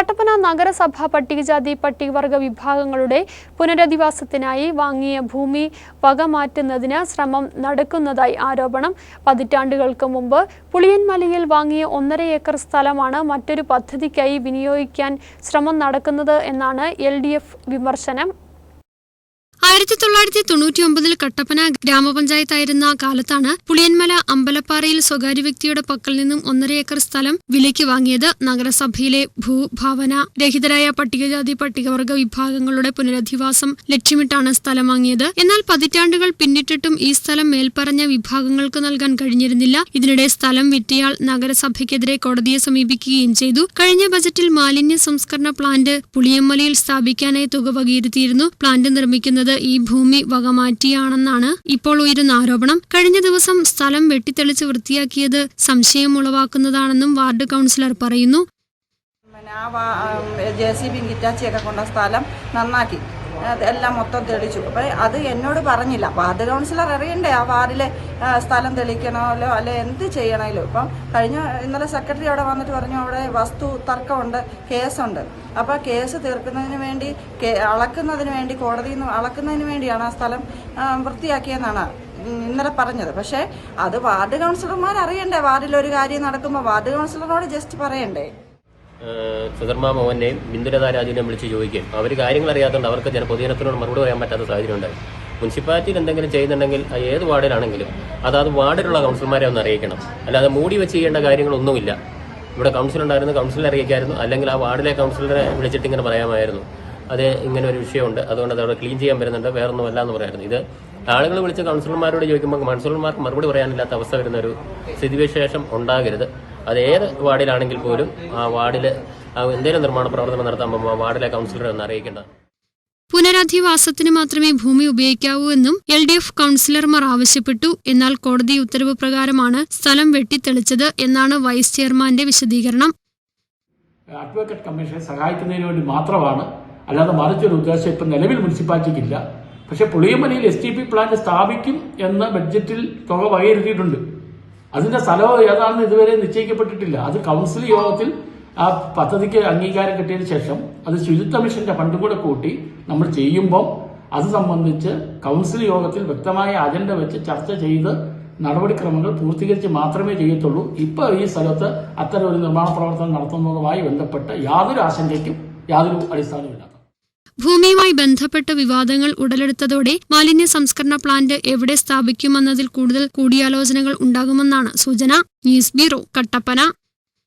കട്ടപ്പന നഗരസഭ പട്ടികജാതി പട്ടികവർഗ വിഭാഗങ്ങളുടെ പുനരധിവാസത്തിനായി വാങ്ങിയ ഭൂമി വകമാറ്റുന്നതിന് ശ്രമം നടക്കുന്നതായി ആരോപണം. പതിറ്റാണ്ടുകൾക്ക് മുമ്പ് പുളിയൻമലയിൽ വാങ്ങിയ ഒന്നര ഏക്കർ സ്ഥലമാണ് മറ്റൊരു പദ്ധതിക്കായി വിനിയോഗിക്കാൻ ശ്രമം നടക്കുന്നത് എന്നാണ് എൽ വിമർശനം. ആയിരത്തി തൊള്ളായിരത്തി തൊണ്ണൂറ്റി ഒമ്പതിൽ കട്ടപ്പന ഗ്രാമപഞ്ചായത്തായിരുന്ന കാലത്താണ് പുളിയന്മല അമ്പലപ്പാറയിൽ സ്വകാര്യ വ്യക്തിയുടെ പക്കൽ നിന്നും ഒന്നര ഏക്കർ സ്ഥലം വിലയ്ക്ക് വാങ്ങിയത്. നഗരസഭയിലെ ഭൂഭാവന രഹിതരായ പട്ടികജാതി പട്ടികവർഗ വിഭാഗങ്ങളുടെ പുനരധിവാസം ലക്ഷ്യമിട്ടാണ് സ്ഥലം വാങ്ങിയത്. എന്നാൽ പതിറ്റാണ്ടുകൾ പിന്നിട്ടിട്ടും ഈ സ്ഥലം മേൽപ്പറഞ്ഞ വിഭാഗങ്ങൾക്ക് നൽകാൻ കഴിഞ്ഞിരുന്നില്ല. ഇതിനിടെ സ്ഥലം വിറ്റയാൾ നഗരസഭയ്ക്കെതിരെ കോടതിയെ സമീപിക്കുകയും ചെയ്തു. കഴിഞ്ഞ ബജറ്റിൽ മാലിന്യ സംസ്കരണ പ്ലാന്റ് പുളിയമ്മലയിൽ സ്ഥാപിക്കാനായി തുക വകയിരുത്തിയിരുന്നു. പ്ലാന്റ് നിർമ്മിക്കുന്നത് ഭൂമി വകമാറ്റിയാണെന്നാണ് ഇപ്പോൾ ഉയരുന്ന ആരോപണം. കഴിഞ്ഞ ദിവസം സ്ഥലം വെട്ടിത്തെളിച്ച് വൃത്തിയാക്കിയത് സംശയം ഉളവാക്കുന്നതാണെന്നും വാർഡ് കൗൺസിലർ പറയുന്നു. ജെ സി ബി ഗിറ്റാച്ചിയൊക്കെ കൊണ്ട സ്ഥലം നന്നാക്കി. എല്ലാം മൊത്തം തെളിച്ചു. അപ്പം അത് എന്നോട് പറഞ്ഞില്ല. വാർഡ് കൗൺസിലർ അറിയണ്ടേ? ആ വാർഡിലെ സ്ഥലം തെളിക്കണമല്ലോ അല്ലെ എന്ത് ചെയ്യണമല്ലോ ഇപ്പം കഴിഞ്ഞ ഇന്നലെ സെക്രട്ടറി അവിടെ വന്നിട്ട് പറഞ്ഞു അവിടെ വസ്തു തർക്കമുണ്ട് കേസുണ്ട്. അപ്പോൾ കേസ് തീർക്കുന്നതിന് വേണ്ടി അളക്കുന്നതിന് വേണ്ടി കോടതിയിൽ നിന്ന് അളക്കുന്നതിന് വേണ്ടിയാണ് ആ സ്ഥലം വൃത്തിയാക്കിയെന്നാണ് ഇന്നലെ പറഞ്ഞത്. പക്ഷേ അത് വാർഡ് കൗൺസിലർമാർ അറിയണ്ടേ വാർഡിൽ ഒരു കാര്യം നടക്കുമ്പോൾ വാർഡ് കൗൺസിലറോട് ജസ്റ്റ് പറയണ്ടേ? സുധർമ്മ മോഹനെയും ബിന്ദുലത രാജുവിനെയും വിളിച്ച് ചോദിക്കും അവർ കാര്യങ്ങൾ അറിയാത്തതുകൊണ്ട് അവർക്ക് ജന പൊതുജനത്തിനോട് മറുപടി പറയാൻ പറ്റാത്ത സാഹചര്യം ഉണ്ടായി. മുനിസിപ്പാലിറ്റിയിൽ എന്തെങ്കിലും ചെയ്യുന്നുണ്ടെങ്കിൽ ഏത് വാർഡിലാണെങ്കിലും അതാത് വാർഡിലുള്ള കൗൺസിലർമാരെ ഒന്ന് അറിയിക്കണം. അല്ലാതെ മൂടി വെച്ച് ചെയ്യേണ്ട കാര്യങ്ങളൊന്നുമില്ല. ഇവിടെ കൗൺസിൽ ഉണ്ടായിരുന്നു കൗൺസിലറെ അറിയിക്കായിരുന്നു അല്ലെങ്കിൽ ആ വാർഡിലെ കൗൺസിലറെ വിളിച്ചിട്ട് ഇങ്ങനെ പറയാമായിരുന്നു. അത് ഇങ്ങനെ ഒരു വിഷയമുണ്ട്. അതുകൊണ്ട് അത് അവിടെ ക്ലീൻ ചെയ്യാൻ വരുന്നുണ്ട്. വേറൊന്നും എന്ന് പറയായിരുന്നു. ഇത് ആളുകൾ വിളിച്ച് കൗൺസിലർമാരോട് ചോദിക്കുമ്പോൾ കൗൺസിലർമാർക്ക് മറുപടി പറയാനില്ലാത്ത അവസ്ഥ വരുന്ന ഒരു സ്ഥിതിവിശേഷം ഉണ്ടാകരുത്. അത് ഏത് വാർഡിലാണെങ്കിൽ പോലും ആ വാർഡിൽ എന്തെങ്കിലും നിർമ്മാണ പ്രവർത്തനം നടത്താൻ വാർഡിലെ കൗൺസിലറെ ഒന്ന് അറിയിക്കേണ്ടത് പുനരധിവാസത്തിന് മാത്രമേ ഭൂമി ഉപയോഗിക്കാവൂ എന്നും എൽ ഡി എഫ് കൌൺസിലർമാർ ആവശ്യപ്പെട്ടു. എന്നാൽ കോടതി ഉത്തരവ് പ്രകാരമാണ് സ്ഥലം വെട്ടിത്തെളിച്ചത് എന്നാണ് വൈസ് ചെയർമാന്റെ വിശദീകരണം. അഡ്വക്കേറ്റ് കമ്മീഷനെ സഹായിക്കുന്നതിന് വേണ്ടി മാത്രമാണ്. അല്ലാതെ മറിച്ചൊരു ഉദ്ദേശം ഇപ്പം നിലവിൽ മുനിസിപ്പാലിറ്റിക്കില്ല. പക്ഷെ പുളിയമലയിൽ എസ് ടി പി പ്ലാന്റ് സ്ഥാപിക്കും എന്ന ബഡ്ജറ്റിൽ തുക വകയിരുത്തിയിട്ടുണ്ട്. അതിന്റെ സ്ഥലം ഏതാണെന്ന് ഇതുവരെ നിശ്ചയിക്കപ്പെട്ടിട്ടില്ല. അത് കൗൺസിൽ യോഗത്തിൽ ആ പദ്ധതിക്ക് അംഗീകാരം കിട്ടിയതിന് ശേഷം അത് ശുചിത്വ മിഷന്റെ ഫണ്ടും കൂടെ കൂട്ടി നമ്മൾ ചെയ്യുമ്പോൾ അത് സംബന്ധിച്ച് കൗൺസിൽ യോഗത്തിൽ വ്യക്തമായ അജണ്ട വെച്ച് ചർച്ച ചെയ്ത് നടപടിക്രമങ്ങൾ പൂർത്തീകരിച്ച് മാത്രമേ ചെയ്യത്തുള്ളൂ. ഇപ്പോൾ ഈ സ്ഥലത്ത് അത്തരം ഒരു നിർമ്മാണ പ്രവർത്തനം നടത്തുന്നതുമായി ബന്ധപ്പെട്ട് യാതൊരു ആശങ്കയ്ക്കും യാതൊരു അടിസ്ഥാനവുമില്ല ഭൂമിയുമായി ബന്ധപ്പെട്ട വിവാദങ്ങൾ ഉടലെടുത്തതോടെ മാലിന്യ സംസ്കരണ പ്ലാന്റ് എവിടെ സ്ഥാപിക്കുമെന്നതിൽ കൂടുതൽ കൂടിയാലോചനകൾ ഉണ്ടാകുമെന്നാണ് സൂചന ന്യൂസ് ബ്യൂറോ കട്ടപ്പന.